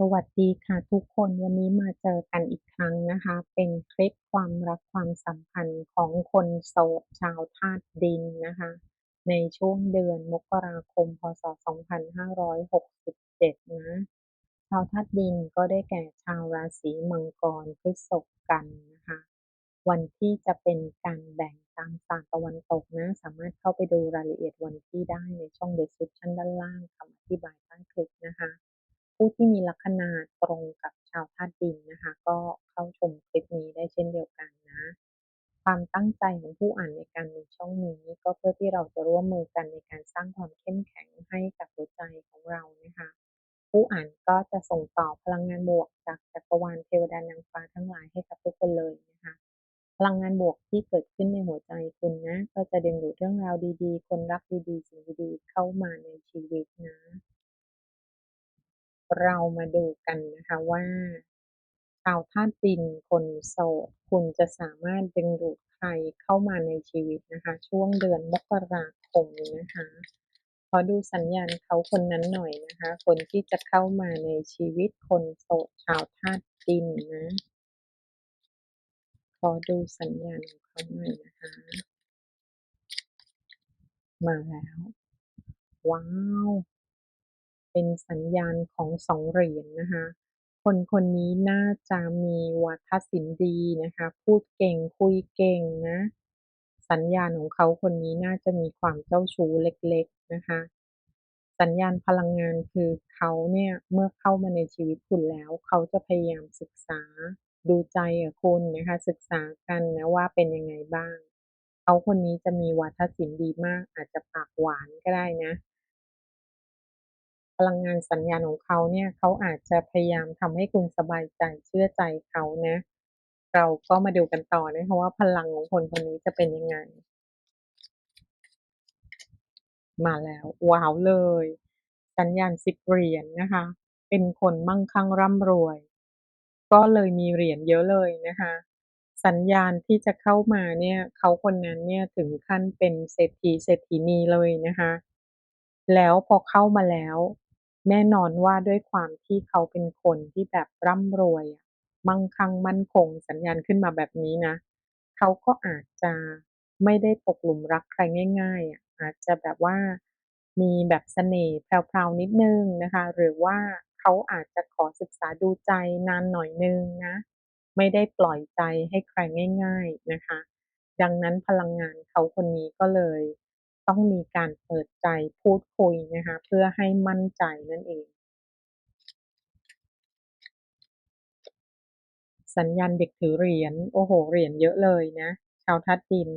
สวัสดีค่ะทุกคนวันนี้มาเจอกันอีกครั้งนะคะ เป็นคลิปความรักความสัมพันธ์ของคนโสดชาวธาตุดินนะคะ ในช่วงเดือนมกราคมพศ 2567 นะชาวธาตุดินก็ได้แก่ชาวราศีมังกรพฤษภกันนะคะ วันที่จะเป็นการแบ่งตามศาสตร์ตะวันตกนะ สามารถเข้าไปดูรายละเอียดวันที่ได้ในช่อง description ด้านล่างคำอธิบายใต้คลิปนะคะ ผู้ที่มีลัคนาตรงกับชาวธาตุดินนะคะ ก็เข้าชมคลิปนี้ได้เช่นเดียวกันนะ ความตั้งใจของผู้อ่านในการมีช่องนี้ก็เพื่อที่เราจะร่วมมือกันในการสร้างความเข้มแข็งให้กับหัวใจของเรานะคะ ผู้อ่านก็จะส่งต่อพลังงานบวกจากจักรวาลเทวดานางฟ้าทั้งหลายให้กับทุกคนเลยนะคะพลังงานบวกที่เกิดขึ้นในหัวใจคุณนะ ก็จะดึงดูดเรื่องราวดีๆ คนรักดีๆ สิ่งดีๆ เข้ามาในชีวิตนะ เรามาดูกันนะคะว่าชาวธาตุดินคนโสดคุณจะสามารถดึงดูดใครเข้ามาในชีวิตนะคะ ช่วงเดือนมกราคมนะคะขอดูสัญญาณเขาคนนั้นหน่อยนะคะ คนที่จะเข้ามาในชีวิตคนโสดชาวธาตุดินนะขอดูสัญญาณของเขาหน่อยนะคะ มาแล้ว ว้าว เป็นสัญญาณของสองเหรียญนะคะ คนคนนี้น่าจะมีวัฒศิลป์ดีนะคะ พูดเก่งคุยเก่งนะ สัญญาณของเขาคนนี้น่าจะมีความเจ้าชู้เล็กๆนะคะ สัญญาณพลังงานคือเขาเนี่ยเมื่อเข้ามาในชีวิตคุณแล้ว เขาจะพยายามศึกษาดูใจกับคุณนะคะ ศึกษากันนะว่าเป็นยังไงบ้าง เขาคนนี้จะมีวัฒศิลป์ดีมาก อาจจะปากหวานก็ได้นะ พลังงานสัญญาณของเขาเนี่ยเขาอาจจะพยายามทำให้คุณสบายใจเชื่อใจเขานะ เราก็มาดูกันต่อนะคะว่าพลังของคนคนนี้จะเป็นยังไง มาแล้วว้าวเลย สัญญาณสิบเหรียญนนะคะ เป็นคนมั่งคั่งร่ำรวย ก็เลยมีเหรียญเยอะเลยนะคะ สัญญาณที่จะเข้ามาเนี่ยเขาคนนั้นเนี่ยถึงขั้นเป็นเศรษฐีเศรษฐีนีเลยนะคะแล้วพอเข้ามาแล้ว แน่นอนว่าด้วยความที่เขาเป็นคนที่แบบร่ำรวยมั่งคั่งมั่นคง สัญญาณขึ้นมาแบบนี้นะ เขาก็อาจจะไม่ได้ตกหลุมรักใครง่าย ๆอาจจะแบบว่ามีแบบเสน่ห์แพรว ๆ นิดนึงนะคะ หรือว่าเขาอาจจะขอศึกษาดูใจนานหน่อยนึงนะ ไม่ได้ปล่อยใจให้ใครง่าย ๆ นะคะ ดังนั้นพลังงานเขาคนนี้ก็เลย ต้องมีการเปิดใจพูดคุยนะคะเพื่อให้มั่นใจนั่นเอง สัญญาณเด็กถือเหรียญโอ้โหเหรียญเยอะเลยนะชาวทัดดิน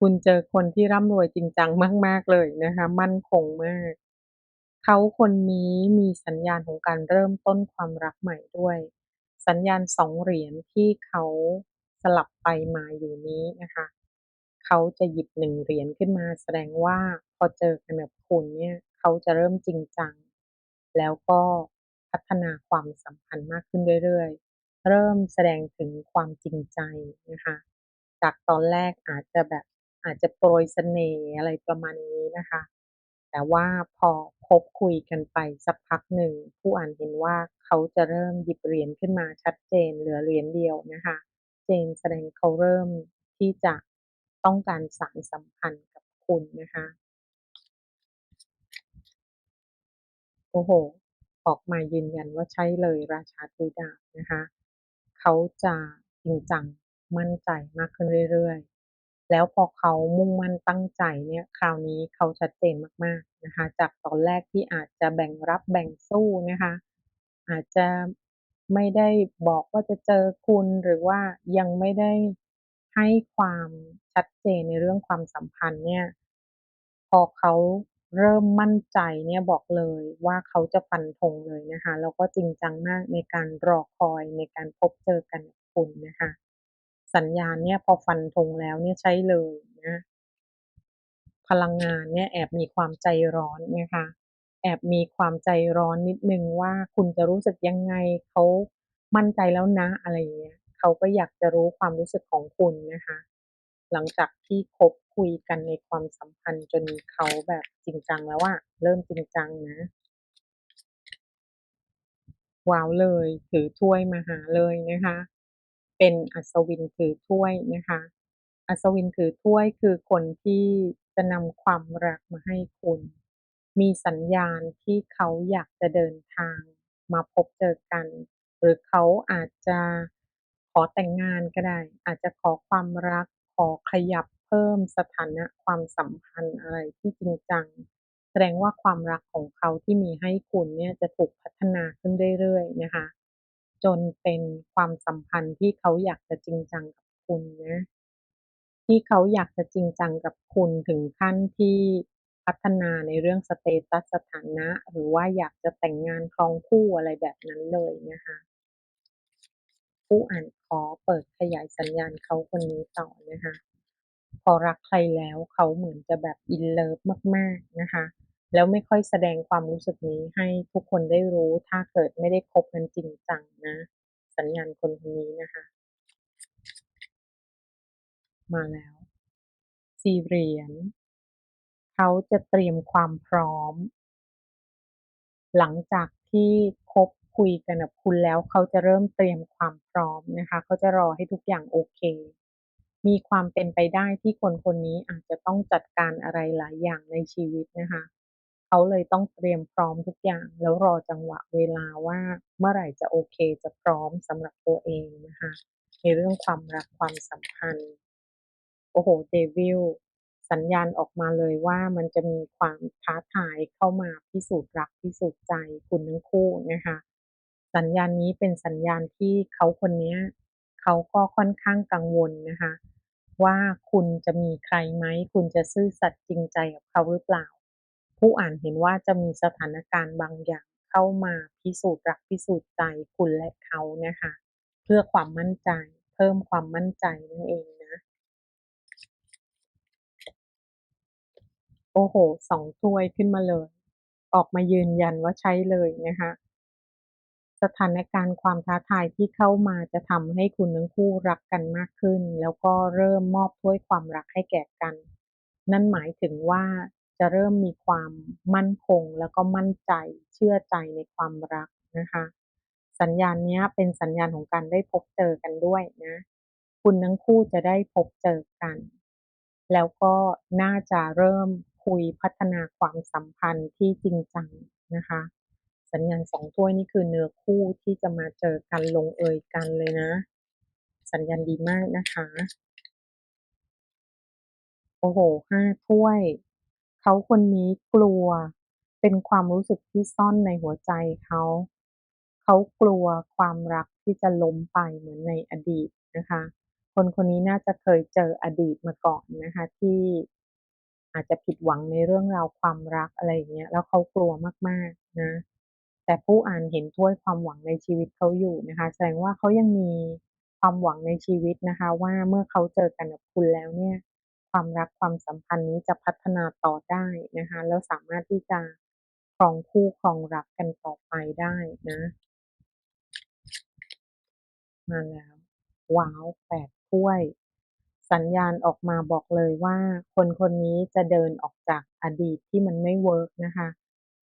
คุณเจอคนที่ร่ำรวยจริงจังมาก ๆ เลยนะคะ มั่นคงมาก เขาคนนี้มีสัญญาณของการเริ่มต้นความรักใหม่ด้วย สัญญาณสองเหรียญที่เขาสลับไปมาอยู่นี้นะคะ เขาจะหยิบหนึ่งเหรียญขึ้นมา แสดงว่าพอเจอกันกับคุณเนี่ยเขาจะเริ่มจริงจัง แล้วก็พัฒนาความสัมพันธ์มากขึ้นเรื่อยๆ เริ่มแสดงถึงความจริงใจนะคะ จากตอนแรกอาจจะแบบอาจจะโปรยเสน่ห์อะไรประมาณนี้นะคะ แต่ว่าพอคบคุยกันไปสักพักหนึ่ง ผู้อ่านเห็นว่าเขาจะเริ่มหยิบเหรียญขึ้นมาชัดเจนเหลือเหรียญเดียวนะคะ เจนแสดงเขาเริ่มที่จะ ต้องการสารสัมพันธ์กับคุณนะคะ โอ้โห ออกมายืนยันว่าใช่เลยราชาถือดาบนะคะ เขาจะจริงจังมั่นใจมากขึ้นเรื่อยๆ แล้วพอเขามุ่งมั่นตั้งใจเนี่ยคราวนี้เขาชัดเจนมากๆนะคะ จากตอนแรกที่อาจจะแบ่งรับแบ่งสู้นะคะ อาจจะไม่ได้บอกว่าจะเจอคุณหรือว่ายังไม่ได้ ให้ความชัดเจนในเรื่องความสัมพันธ์เนี่ย พอเขาเริ่มมั่นใจเนี่ยบอกเลยว่าเขาจะฟันธงเลยนะคะ แล้วก็จริงจังมากในการรอคอยในการพบเจอกันกับคุณนะคะ สัญญาณเนี่ยพอฟันธงแล้วเนี่ยใช้เลยนะ พลังงานเนี่ยแอบมีความใจร้อนนะคะ แอบมีความใจร้อนนิดนึงว่าคุณจะรู้สึกยังไงเขามั่นใจแล้วนะอะไรอย่างเงี้ย เขาก็อยากจะรู้ความรู้สึกของคุณนะคะ หลังจากที่คบคุยกันในความสัมพันธ์จนเขาแบบจริงจังแล้วอะเริ่มจริงจังนะว้าวเลย ถือถ้วยมาหาเลยนะคะ เป็นอัศวินถือถ้วยนะคะ อัศวินถือถ้วยคือคนที่จะนำความรักมาให้คุณ มีสัญญาณที่เขาอยากจะเดินทางมาพบเจอกัน หรือเขาอาจจะ อแต่งงานก็ได้ อาจจะขอความรัก ขอขยับเพิ่มสถานะความสัมพันธ์อะไรที่จริงจัง แสดงว่าความรักของเขาที่มีให้คุณเนี่ยจะถูกพัฒนาขึ้นเรื่อยๆนะคะ จนเป็นความสัมพันธ์ที่เขาอยากจะจริงจังกับคุณนะที่เขาอยากจะจริงจังกับคุณถึงขั้นที่พัฒนาในเรื่องสเตตัสสถานะ หรือว่าอยากจะแต่งงานครองคู่อะไรแบบนั้นเลยนะคะ ผู้อ่านขอเปิดขยายสัญญาณเขาคนนี้ต่อนะคะ พอรักใครแล้วเขาเหมือนจะแบบ in love มาก ๆนะคะ แล้วไม่ค่อยแสดงความรู้สึกนี้ให้ทุกคนได้รู้ถ้าเกิดไม่ได้คบกันจริงจังนะ สัญญาณคนคนนี้นะคะ มาแล้วสี่เหรียญเขาจะเตรียมความพร้อม หลังจากที่คบ คุยกันกับคุณแล้ว เขาจะเริ่มเตรียมความพร้อมนะคะ เขาจะรอให้ทุกอย่างโอเค มีความเป็นไปได้ที่คนคนนี้อาจจะต้องจัดการอะไรหลายอย่างในชีวิตนะคะ เขาเลยต้องเตรียมพร้อมทุกอย่าง แล้วรอจังหวะเวลาว่าเมื่อไหร่จะโอเคจะพร้อมสำหรับตัวเองนะคะในเรื่องความรักความสัมพันธ์โอ้โฮ Devil สัญญาณออกมาเลยว่ามันจะมีความท้าทายเข้ามาพิสูจน์รักพิสูจน์ใจคุณทั้งคู่นะคะ สัญญาณนี้เป็นสัญญาณที่เขาคนนี้เขาก็ค่อนข้างกังวลนะคะ ว่าคุณจะมีใครไหม คุณจะซื่อสัตย์จริงใจกับเขาหรือเปล่า ผู้อ่านเห็นว่าจะมีสถานการณ์บางอย่างเข้ามาพิสูจน์รักพิสูจน์ใจคุณและเขานะคะ เพื่อความมั่นใจ เพิ่มความมั่นใจนั่นเองนะ โอ้โฮสองถ้วยขึ้นมาเลย ออกมายืนยันว่าใช่เลยนะคะ สถานการณ์ความท้าทายที่เข้ามาจะทำให้คุณทั้งคู่รักกันมากขึ้น แล้วก็เริ่มมอบถ้วยความรักให้แก่กัน นั่นหมายถึงว่าจะเริ่มมีความมั่นคงแล้วก็มั่นใจเชื่อใจในความรักนะคะ สัญญาณนี้เป็นสัญญาณของการได้พบเจอกันด้วยนะ คุณทั้งคู่จะได้พบเจอกัน แล้วก็น่าจะเริ่มคุยพัฒนาความสัมพันธ์ที่จริงจังนะคะ สัญญาณสองถ้วยนี่คือเนื้อคู่ที่จะมาเจอกันลงเอยกันเลยนะ สัญญาณดีมากนะคะ โอ้โฮห้าถ้วย เขาคนนี้กลัว เป็นความรู้สึกที่ซ่อนในหัวใจเขา เขากลัวความรักที่จะล้มไปเหมือนในอดีตนะคะ คนคนนี้น่าจะเคยเจออดีตมาก่อนนะคะ ที่อาจจะผิดหวังในเรื่องราวความรักอะไรอย่างเงี้ย แล้วเขากลัวมากๆนะ แต่ผู้อ่านเห็นถ้วยความหวังในชีวิตเขาอยู่นะคะ แสดงว่าเขายังมีความหวังในชีวิตนะคะ ว่าเมื่อเขาเจอกันกับคุณแล้วเนี่ย ความรักความสัมพันธ์นี้จะพัฒนาต่อได้นะคะ แล้วสามารถที่จะครองคู่ครองรักกันต่อไปได้นะ มาแล้ว ว้าวแปดถ้วย สัญญาณออกมาบอกเลยว่า คนคนนี้จะเดินออกจากอดีตที่มันไม่เวิร์กนะคะ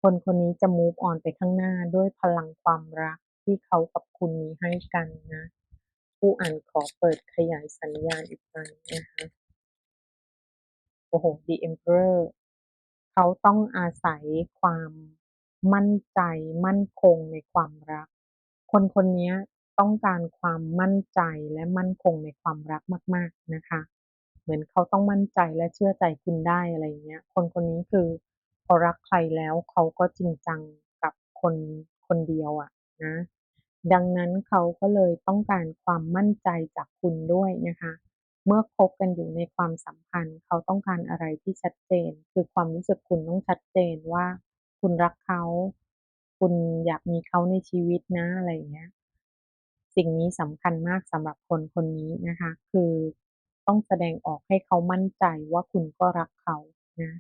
คนคนนี้จะ move on ไปข้างหน้าด้วยพลังความรักที่เขากับคุณมีให้กันนะ ผู้อ่านขอเปิดขยายสัญญาณอีกครั้งนะคะ โอ้โฮ The Emperor เขาต้องอาศัยความมั่นใจมั่นคงในความรัก คนคนนี้ต้องการความมั่นใจและมั่นคงในความรักมาก ๆนะคะ เหมือนเขาต้องมั่นใจและเชื่อใจคุณได้อะไรเงี้ย คนคนนี้คือ พอรักใครแล้วเขาก็จริงจังกับคนคนเดียวอะนะ ดังนั้นเขาก็เลยต้องการความมั่นใจจากคุณด้วยนะคะ เมื่อคบกันอยู่ในความสัมพันธ์ เขาต้องการอะไรที่ชัดเจน คือความรู้สึกคุณต้องชัดเจนว่า คุณรักเขา คุณอยากมีเขาในชีวิตนะอะไรอย่างเงี้ย สิ่งนี้สำคัญมากสำหรับคนคนนี้นะคะ คือต้องแสดงออกให้เขามั่นใจว่าคุณก็รักเขานะ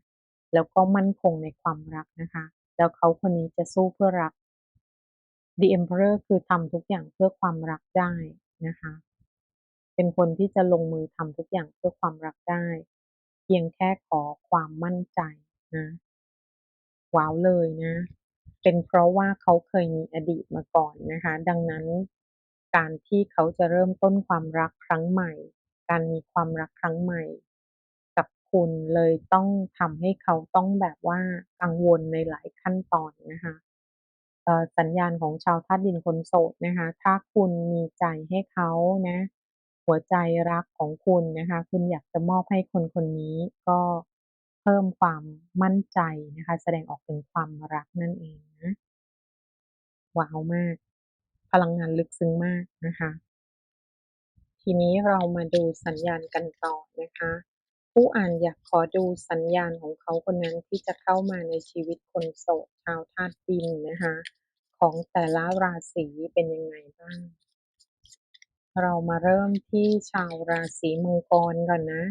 แล้วก็มั่นคงในความรักนะคะ แล้วเขาคนนี้จะสู้เพื่อรัก The Emperor คือทำทุกอย่างเพื่อความรักได้นะคะ เป็นคนที่จะลงมือทำทุกอย่างเพื่อความรักได้ เพียงแค่ขอความมั่นใจนะว้าวเลยนะ เป็นเพราะว่าเขาเคยมีอดีตมาก่อนนะคะ ดังนั้นการที่เขาจะเริ่มต้นความรักครั้งใหม่ การมีความรักครั้งใหม่ คุณ เลยต้องทำให้เขาต้องแบบว่ากังวลในหลายขั้นตอนนะคะ เอ่อ สัญญาณของชาวธาตุดินคนโสดนะคะ ถ้าคุณมีใจให้เขานะ หัวใจรักของคุณนะคะ คุณอยากจะมอบให้คนคนนี้ ก็เพิ่มความมั่นใจนะคะ แสดงออกถึงความรักนั่นเองนะ ว้าวมาก พลังงานลึกซึ้งมากนะคะ ทีนี้เรามาดูสัญญาณกันต่อนะคะ ผู้อ่านอยากขอดูสัญญาณของเขาคนนั้นที่จะเข้ามาในชีวิตคนโสดชาวธาตุดินนะคะ ของแต่ละราศีเป็นยังไงบ้าง เรามาเริ่มที่ชาวราศีมังกรก่อนนะ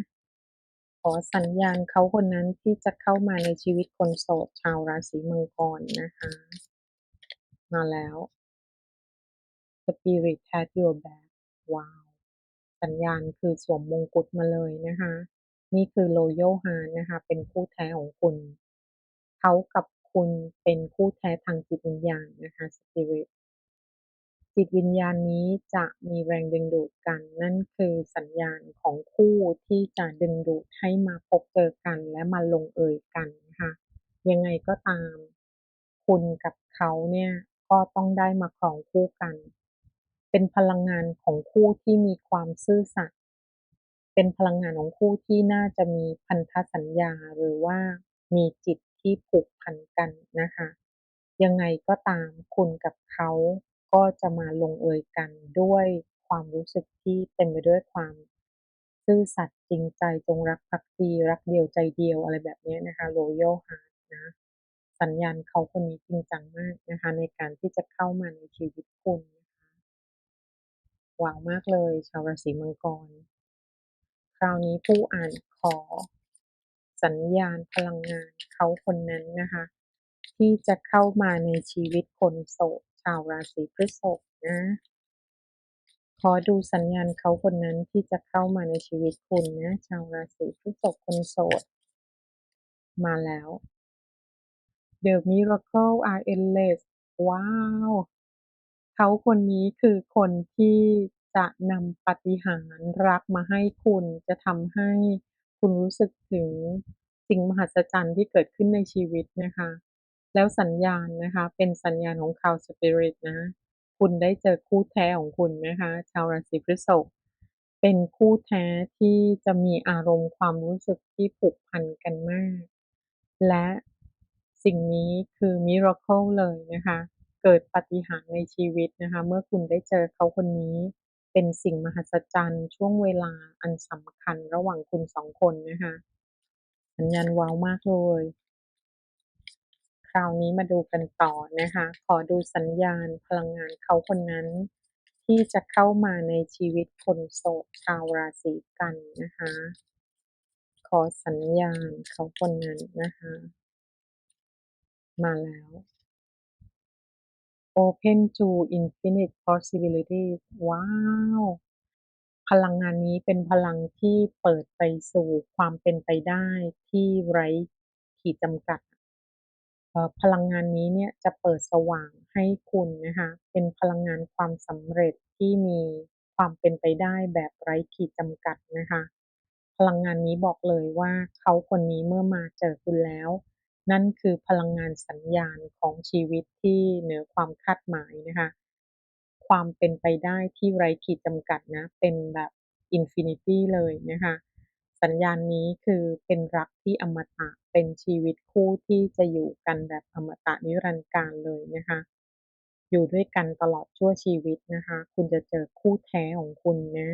ขอสัญญาณเขาคนนั้นที่จะเข้ามาในชีวิตคนโสดชาวราศีมังกรนะคะ มาแล้ว Spirit has your back ว้าว สัญญาณคือสวมมงกุฎมาเลยนะคะ นี่คือ Royal Heart นะคะ เป็นคู่แท้ของคุณ เขากับคุณเป็นคู่แท้ทางจิตวิญญาณนะคะ Spirit จิตวิญญาณนี้จะมีแรงดึงดูดกัน นั่นคือสัญญาณของคู่ที่จะดึงดูดให้มาพบเจอกันและมาลงเอยกันนะคะยังไงก็ตาม คุณกับเขาเนี่ยก็ต้องได้มาครองคู่กัน เป็นพลังงานของคู่ที่มีความซื่อสัตย์ เป็นพลังงานของคู่ที่น่าจะมีพันธสัญญาหรือว่ามีจิตที่ผูกพันกันนะคะ ยังไงก็ตามคุณกับเขาก็จะมาลงเอยกันด้วยความรู้สึกที่เต็มไปด้วยความซื่อสัตย์จริงใจจงรักภักดีรักเดียวใจเดียวอะไรแบบนี้นะคะ Royal Heart นะ สัญญาณเขาคนนี้จริงจังมากนะคะ ในการที่จะเข้ามาในชีวิตคุณนะคะว้าวมากเลย ชาวราศีมังกร คราวนี้ผู้อ่านขอ สัญญาณพลังงานเขาคนนั้นนะคะ ที่จะเข้ามาในชีวิตคนโสดชาวราศีพฤษภนะขอดูสัญญาณเขาคนนั้นที่จะเข้ามาในชีวิตคุณนะชาวราศีพฤษภคนโสด มาแล้ว The miracle are endless ว้าว เขาคนนี้คือคนที่ จะนำปาฏิหาริย์รักมาให้คุณ จะทำให้คุณรู้สึกถึงสิ่งมหัศจรรย์ที่เกิดขึ้นในชีวิตนะคะ แล้วสัญญาณนะคะ เป็นสัญญาณของ Cow Spirit นะ คุณได้เจอคู่แท้ของคุณนะคะ ชาวราศีพฤษภเป็นคู่แท้ที่จะมีอารมณ์ความรู้สึกที่ผูกพันกันมาก และสิ่งนี้คือ Miracle เลยนะคะ เกิดปาฏิหาริย์ในชีวิตนะคะ เมื่อคุณได้เจอเขาคนนี้ เป็นสิ่งมหัศจรรย์ช่วงเวลาอันสำคัญระหว่างคุณสองคนนะคะสัญญาณว้าวมากเลย คราวนี้มาดูกันต่อนะคะ ขอดูสัญญาณพลังงานเขาคนนั้น ที่จะเข้ามาในชีวิตคนโสดชาวราศีกันนะคะ ขอสัญญาณเขาคนนั้นนะคะ มาแล้ว Open to infinite possibilities ว้าว พลังงานนี้เป็นพลังที่เปิดไปสู่ความเป็นไปได้ที่ไร้ขีดจำกัด พลังงานนี้เนี่ยจะเปิดสว่างให้คุณนะคะ เป็นพลังงานความสำเร็จที่มีความเป็นไปได้แบบไร้ขีดจำกัดนะคะ พลังงานนี้บอกเลยว่าเขาคนนี้เมื่อมาเจอคุณแล้ว นั่นคือพลังงานสัญญาณของชีวิตที่เหนือความคาดหมายนะคะ ความเป็นไปได้ที่ไร้ขีดจำกัดนะ เป็นแบบอินฟินิตี้เลยนะคะ สัญญาณนี้คือเป็นรักที่อมตะ เป็นชีวิตคู่ที่จะอยู่กันแบบอมตะนิรันดร์กาลเลยนะคะ อยู่ด้วยกันตลอดชั่วชีวิตนะคะ คุณจะเจอคู่แท้ของคุณนะ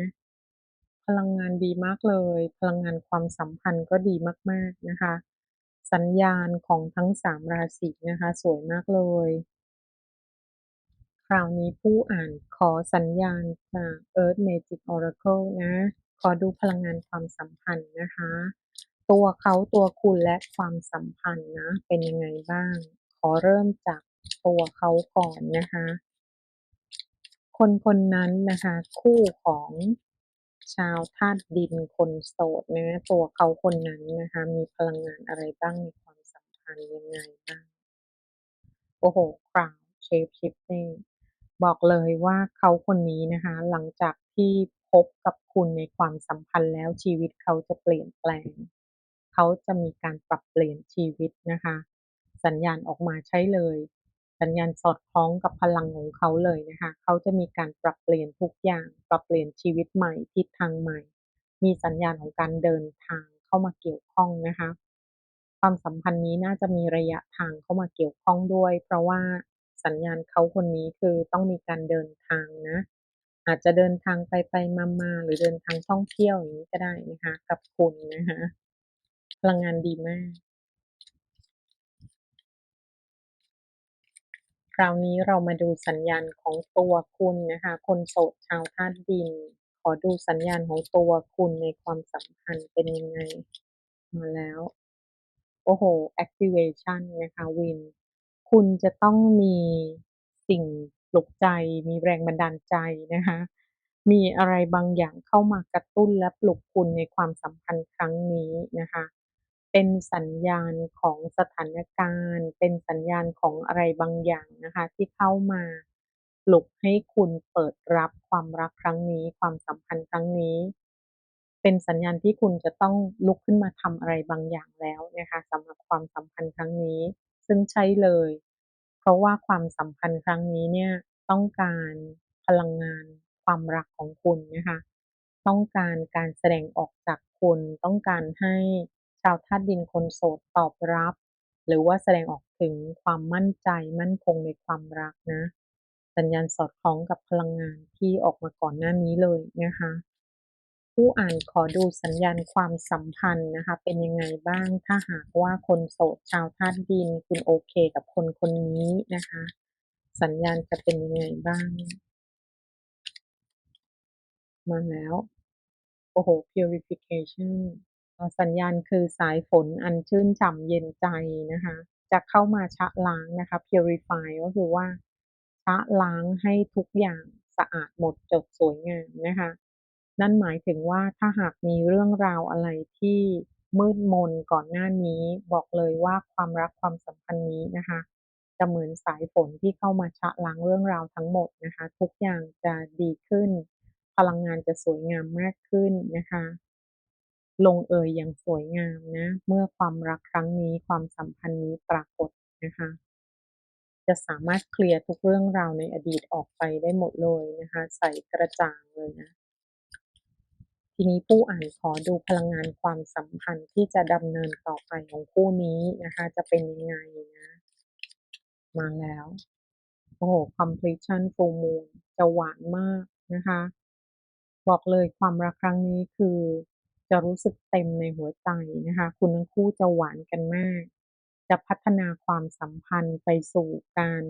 พลังงานดีมากเลย พลังงานความสัมพันธ์ก็ดีมากๆนะคะ สัญญาณของทั้ง3ราศีนะคะ สวยมากเลย คราวนี้ผู้อ่านขอสัญญาณจาก Earth Magic Oracle นะ ขอดูพลังงานความสัมพันธ์นะคะ ตัวเขาตัวคุณและความสัมพันธ์นะ เป็นยังไงบ้าง ขอเริ่มจากตัวเขาก่อนนะคะ คนคนนั้นนะคะ คู่ของ ชาวธาตุดินคนโสดนะตัวเขาคนนั้นนะคะ มีพลังงานอะไรบ้างในความสัมพันธ์ยังไงบ้างโอ้โฮ Crown Shape Shifting บอกเลยว่าเขาคนนี้นะคะ หลังจากที่พบกับคุณในความสัมพันธ์แล้วชีวิตเขาจะเปลี่ยนแปลง เขาจะมีการปรับเปลี่ยนชีวิตนะคะ สัญญาณออกมาใช่เลย สัญญาณสอดคล้องกับพลังของเขาเลยนะคะ เขาจะมีการปรับเปลี่ยนทุกอย่าง ปรับเปลี่ยนชีวิตใหม่ทิศทางใหม่ มีสัญญาณของการเดินทางเข้ามาเกี่ยวข้องนะคะ ความสัมพันธ์นี้น่าจะมีระยะทางเข้ามาเกี่ยวข้องด้วย เพราะว่าสัญญาณเขาคนนี้คือต้องมีการเดินทางนะ อาจจะเดินทางไปๆมาๆหรือเดินทางท่องเที่ยวอย่างนี้ก็ได้นะคะ กับคุณนะคะพลังงานดีมาก ราวนี้เรามาดูสัญญาณของตัวคุณนะคะ คนโสดชาวธาตุดิน ขอดูสัญญาณของตัวคุณในความสัมพันธ์เป็นยังไง มาแล้ว โอ้โฮ Activation นะคะ Wind คุณจะต้องมีสิ่งปลุกใจ มีแรงบันดาลใจนะคะ มีอะไรบางอย่างเข้ามากระตุ้นและปลุกคุณในความสัมพันธ์ครั้งนี้นะคะ เป็นสัญญาณของสถานการณ์ เป็นสัญญาณของอะไรบางอย่างนะคะ ที่เข้ามาปลุกให้คุณเปิดรับความรักครั้งนี้ ความสัมพันธ์ครั้งนี้ เป็นสัญญาณที่คุณจะต้องลุกขึ้นมาทำอะไรบางอย่างแล้วนะคะสำหรับความสัมพันธ์ครั้งนี้ ซึ่งใช่เลย เพราะว่าความสัมพันธ์ครั้งนี้เนี่ยต้องการพลังงานความรักของคุณนะคะ ต้องการการแสดงออกจากคุณ ต้องการให้าวธาตุดินคนโสดตอบรับ หรือว่าแสดงออกถึงความมั่นใจมั่นคงในความรักนะ สัญญาณสอดคล้องกับพลังงานที่ออกมาก่อนหน้านี้เลยนะคะ ผู้อ่านขอดูสัญญาณความสัมพันธ์นะคะ เป็นยังไงบ้างถ้าหากว่าคนโสดชาวธาตุดินคุณโอเคกับคนคนนี้นะคะ สัญญาณจะเป็นยังไงบ้าง มาแล้วโอ้โฮ Purification สัญญาณคือสายฝนอันชื่นฉ่ำเย็นใจนะคะ จะเข้ามาชะล้างนะคะ Purify ก็คือว่าชะล้างให้ทุกอย่างสะอาดหมดจดสวยงามนะคะ นั่นหมายถึงว่าถ้าหากมีเรื่องราวอะไรที่มืดมนก่อนหน้านี้บอกเลยว่าความรักความสัมพันธ์นี้นะคะ จะเหมือนสายฝนที่เข้ามาชะล้างเรื่องราวทั้งหมดนะคะ ทุกอย่างจะดีขึ้น พลังงานจะสวยงามมากขึ้นนะคะ ลงเอยอย่างสวยงามนะ เมื่อความรักครั้งนี้ความสัมพันธ์นี้ปรากฏนะคะ จะสามารถเคลียร์ทุกเรื่องราวในอดีตออกไปได้หมดเลยนะคะ ใส่กระจ่างเลยนะ ทีนี้ผู้อ่านขอดูพลังงานความสัมพันธ์ที่จะดำเนินต่อไปของคู่นี้นะคะ จะเป็นยังไงนะ มาแล้ว โอ้โฮ Completion Full Moon จะหวานมากนะคะ บอกเลยความรักครั้งนี้คือ จะรู้สึกเต็มในหัวใจนะคะ คุณทั้งคู่จะหวานกันมาก จะพัฒนาความสัมพันธ์ไปสู่การ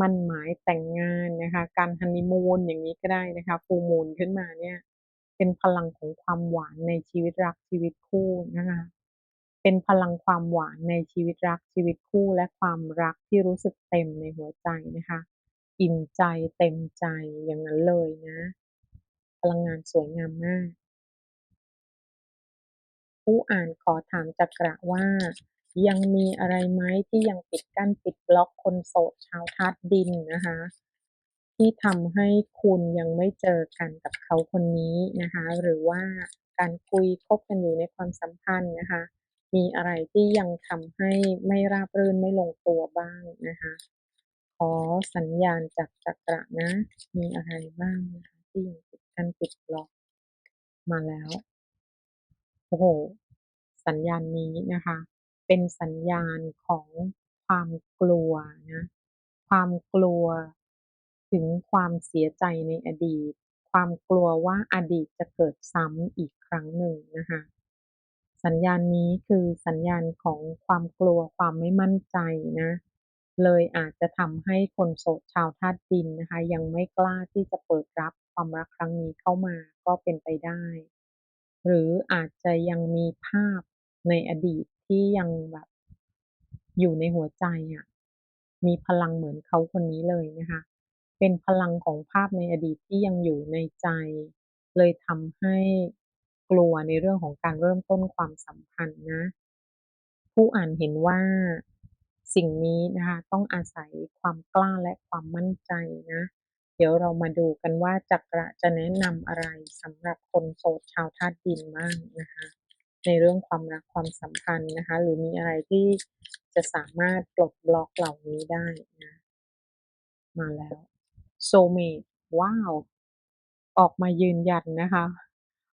มั่นหมายแต่งงานนะคะ การฮันนีมูนอย่างนี้ก็ได้นะคะ Full Moon ขึ้นมาเนี่ย เป็นพลังของความหวานในชีวิตรักชีวิตคู่นะคะ เป็นพลังความหวานในชีวิตรักชีวิตคู่และความรักที่รู้สึกเต็มในหัวใจนะคะ อิ่มใจเต็มใจอย่างนั้นเลยนะ พลังงานสวยงามมาก ผู้อ่านขอถามจักระว่า ยังมีอะไรไหมที่ยังปิดกั้นปิดบล็อกคนโสดชาวธาตุดินนะคะ ที่ทำให้คุณยังไม่เจอกันกับเขาคนนี้นะคะ หรือว่าการคุยคบกันอยู่ในความสัมพันธ์นะคะ มีอะไรที่ยังทำให้ไม่ราบรื่นไม่ลงตัวบ้างนะคะขอสัญญาณจากจักระนะ มีอะไรบ้างนะคะที่ยังปิดกั้นปิดล็อกมาแล้ว โอ้โฮสัญญาณนี้นะคะ เป็นสัญญาณของความกลัวนะ ความกลัวถึงความเสียใจในอดีต ความกลัวว่าอดีตจะเกิดซ้ำอีกครั้งหนึ่งนะคะ สัญญาณนี้คือสัญญาณของความกลัวความไม่มั่นใจนะ เลยอาจจะทำให้คนโสดชาวธาตุดินนะคะ ยังไม่กล้าที่จะเปิดรับความรักครั้งนี้เข้ามาก็เป็นไปได้ หรืออาจจะยังมีภาพในอดีตที่ยังแบบอยู่ในหัวใจอะ มีพลังเหมือนเขาคนนี้เลยนะคะ เป็นพลังของภาพในอดีตที่ยังอยู่ในใจ เลยทำให้กลัวในเรื่องของการเริ่มต้นความสัมพันธ์นะ ผู้อ่านเห็นว่าสิ่งนี้นะคะ ต้องอาศัยความกล้าและความมั่นใจนะ เดี๋ยวเรามาดูกันว่าจักระจะแนะนำอะไรสำหรับคนโสดชาวธาตุดินบ้างนะคะ ในเรื่องความรักความสัมพันธ์นะคะ หรือมีอะไรที่จะสามารถปลดบล็อกเหล่านี้ได้นะ มาแล้ว soulmate ว้าว ออกมายืนยันนะคะ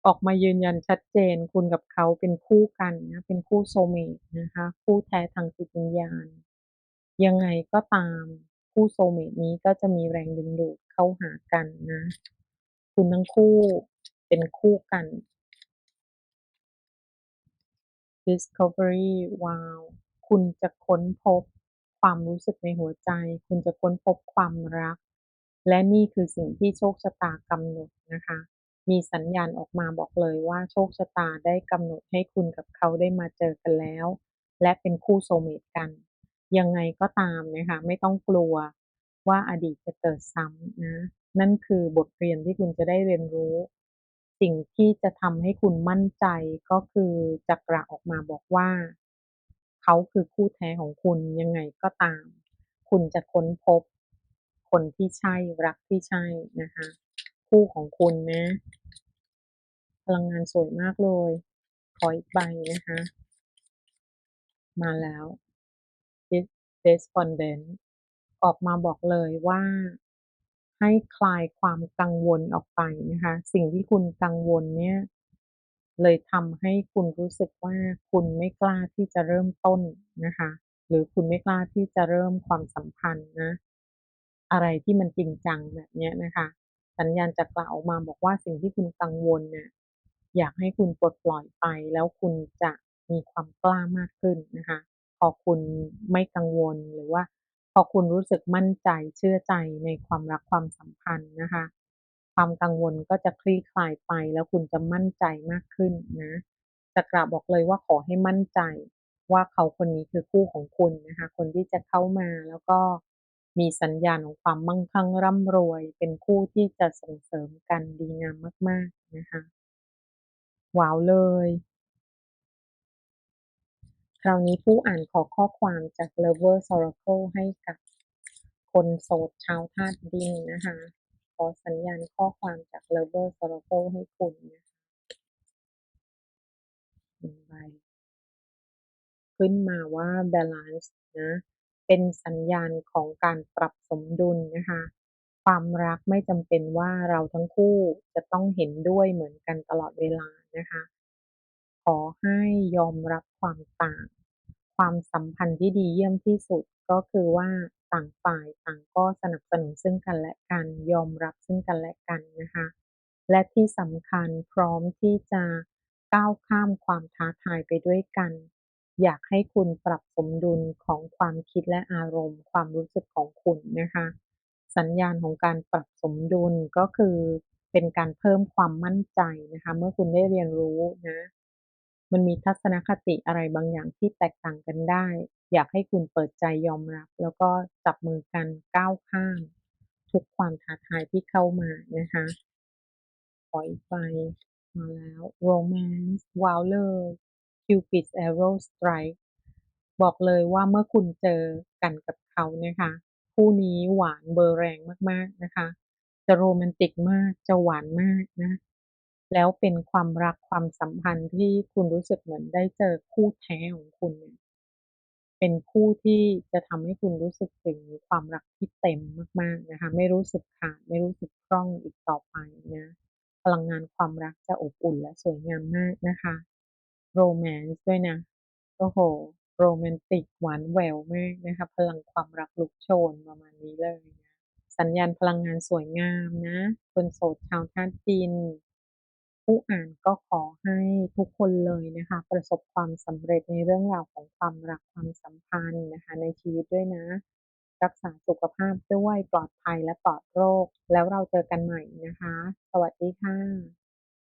ออกมายืนยันชัดเจนคุณกับเขาเป็นคู่กันนะเป็นคู่ soulmate นะคะ คู่แท้ทางจิตวิญญาณ ยังไงก็ตาม คู่ soulmate นี้ก็จะมีแรงดึงดูดเข้าหากันนะ คุณทั้งคู่เป็นคู่กัน discovery ว้าวคุณจะค้นพบความรู้สึกในหัวใจ คุณจะค้นพบความรัก และนี่คือสิ่งที่โชคชะตากำหนดนะคะ มีสัญญาณออกมาบอกเลยว่าโชคชะตาได้กำหนดให้คุณกับเขาได้มาเจอกันแล้ว และเป็นคู่โซเมตกัน ยังไงก็ตามนะคะไม่ต้องกลัวว่าอดีตจะเกิดซ้ำนะนั่นคือบทเรียนที่คุณจะได้เรียนรู้ สิ่งที่จะทำให้คุณมั่นใจก็คือจักระออกมาบอกว่า เขาคือคู่แท้ของคุณยังไงก็ตาม คุณจะค้นพบ คนที่ใช่รักที่ใช่นะคะ คู่ของคุณนะ พลังงานสวยมากเลยขออีกใบนะคะ มาแล้ว Despondent ออกมาบอกเลยว่าให้คลายความกังวลออกไปนะคะ สิ่งที่คุณกังวลเนี่ย เลยทำให้คุณรู้สึกว่าคุณไม่กล้าที่จะเริ่มต้นนะคะ หรือคุณไม่กล้าที่จะเริ่มความสัมพันธ์นะ อะไรที่มันจริงจังแบบเนี้ยนะคะ สัญญาณจะกล่าวออกมาบอกว่าสิ่งที่คุณกังวลเนี่ยอยากให้คุณปลดปล่อยไปแล้วคุณจะมีความกล้ามากขึ้นนะคะ อคุณไม่กังวลหรือว่า พอคุณรู้สึกมั่นใจเชื่อใจในความรักความสัมพันธ์นะคะ ความกังวลก็จะคลี่คลายไปแล้วคุณจะมั่นใจมากขึ้นนะจักระบอกเลยว่าขอให้มั่นใจว่าเขาคนนี้คือคู่ของคุณนะคะ คนที่จะเข้ามาแล้วก็มีสัญญาณของความมั่งคั่งร่ำรวย เป็นคู่ที่จะส่งเสริมกันดีงามมาก ๆ นะคะ ว้าวเลย คราวนี้ผู้อ่านขอข้อความจาก Lovers Oracle ให้กับคนโสดชาวธาตุดินนะคะ ขอสัญญาณข้อความจาก Lovers Oracle ให้คุณนะคะหนึ่งใบขึ้นมาว่า Balance นะ เป็นสัญญาณของการปรับสมดุลนะคะ ความรักไม่จำเป็นว่าเราทั้งคู่จะต้องเห็นด้วยเหมือนกันตลอดเวลานะคะ ขอให้ยอมรับความต่าง ความสัมพันธ์ที่ดีเยี่ยมที่สุดก็คือว่าต่างฝ่ายต่างก็สนับสนุนซึ่งกันและกัน ยอมรับซึ่งกันและกันนะคะ และที่สำคัญพร้อมที่จะก้าวข้ามความท้าทายไปด้วยกัน อยากให้คุณปรับสมดุลของความคิดและอารมณ์ ความรู้สึกของคุณนะคะ สัญญาณของการปรับสมดุลก็คือเป็นการเพิ่มความมั่นใจนะคะ เมื่อคุณได้เรียนรู้นะ มันมีทัศนคติอะไรบางอย่างที่แตกต่างกันได้ อยากให้คุณเปิดใจยอมรับ แล้วก็จับมือกันก้าวข้าม ทุกความท้าทายที่เข้ามานะคะขออีกใบมาแล้ว Romance ว้าวเลย Cupid's Arrow Strike บอกเลยว่าเมื่อคุณเจอกันกับเขานะคะคู่นี้หวานเบอร์แรงมากๆนะคะ จะโรแมนติกมากจะหวานมากนะ แล้วเป็นความรักความสัมพันธ์ที่คุณรู้สึกเหมือนได้เจอคู่แท้ของคุณเนี่ยเป็นคู่ที่จะทำให้คุณรู้สึกถึงความรักที่เต็มมาก ๆนะคะ ไม่รู้สึกขาดไม่รู้สึกพร่องอีกต่อไปนะพลังงานความรักจะอบอุ่นและสวยงามมากนะคะ Romance ด้วยนะโอ้โฮโรแมนติกหวานแหววมากนะคะ พลังความรักลุกโชนประมาณนี้เลยนะสัญญาณพลังงานสวยงามนะคนโสดชาวธาตุดิน ผู้อ่านก็ขอให้ทุกคนเลยนะคะ ประสบความสำเร็จในเรื่องราวของความรักความสัมพันธ์นะคะในชีวิตด้วยนะ รักษาสุขภาพด้วยปลอดภัยและปลอดโรค แล้วเราเจอกันใหม่นะคะ สวัสดีค่ะ